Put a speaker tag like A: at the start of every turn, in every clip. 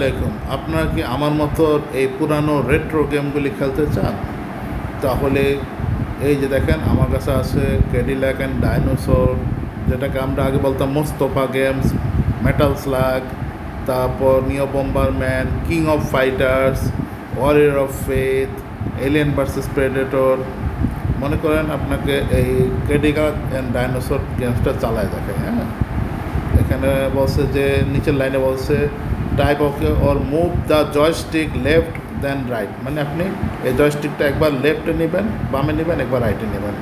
A: আসসালামাইকুম আপনারা কি আমার মতো এই পুরানো রেট্রো গেমগুলি খেলতে চান? তাহলে এই যে দেখেন, আমার কাছে আছে ক্যাডিল্যাক অ্যান্ড ডাইনোসর যেটাকে আমরা আগে বলতাম মোস্তফা গেমস মেটাল স্লাগ তারপর neo man king of fighters warrior of faith alien versus predator মনে করেন আপনাকে এই ক্যাডিল্যাক অ্যান্ড ডাইনোসর গেমসটা চালায় দেখে হ্যাঁ? এখানে বলছে যে, নিচের লাইনে বলছে type of or move the joystick left then right মানে আপনি এই জয়স্টিকটা একবার লেফটে নেবেন, বামে নেবেন, একবার রাইটে নেবেন।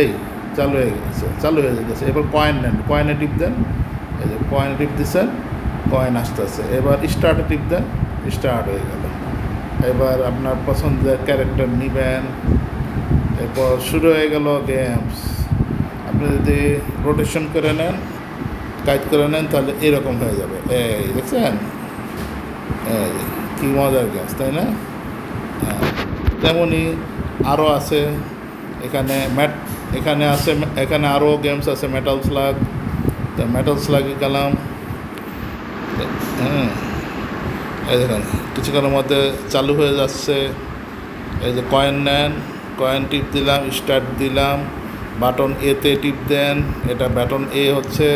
A: এই, চালু হয়ে গেছে, চালু হয়ে গেছে। এবার কয়েন নেন কয়েনে টিপ দেন। এই যে কয়েনে টিপ দিচ্ছেন কয়েন আসতেছে। এবার স্টার্টে টিপ দেন স্টার্ট হয়ে গেল। এবার আপনার পছন্দের ক্যারেক্টার নেবেন। এরপর শুরু হয়ে গেল গেমস আপনি যদি রোটেশন করে নেন কাজ করে নেন, তাহলে এরকম হয়ে যাবে। এই, দেখছেন? কী মজার গ্যাস, তাই না? হ্যাঁ। তেমনই আরও আছে, এখানে ম্যাট, এখানে আছে, এখানে আরও গেমস আছে মেটাল স্লাগ তো মেটাল স্লাগে গেলাম। হ্যাঁ। কিছুক্ষণের মধ্যে চালু হয়ে যাচ্ছে। এই যে কয়েন নেন কয়েন টিপ দিলাম স্টার্ট দিলাম বাটন এতে টিপ দেন, এটা বাটন এ হচ্ছে,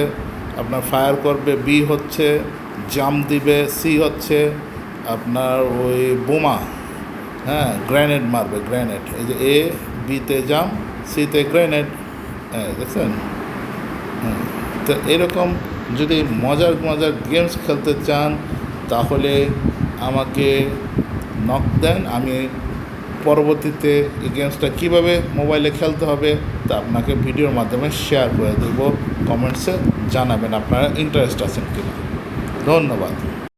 A: আপনার ফায়ার করবে বি হচ্ছে। জাম্প দিবে সি হচ্ছে আপনার ওই বোমা। হ্যাঁ গ্র্যানেড মারবে গ্র্যানেড এই যে এ বিতে জাম্প সিতে গ্র্যানেড হ্যাঁ দেখছেন? হুম, তো এরকম যদি মজার মজার গেমস খেলতে চান তাহলে আমাকে নক দেন। আমি পরবর্তীতে এই গেমসটা কীভাবে মোবাইলে খেলতে হবে তা আপনাকে ভিডিওর মাধ্যমে শেয়ার করে দেব। কমেন্টসে জানাবেন আপনারা ইন্টারেস্ট আছেন কিনা। ধন্যবাদ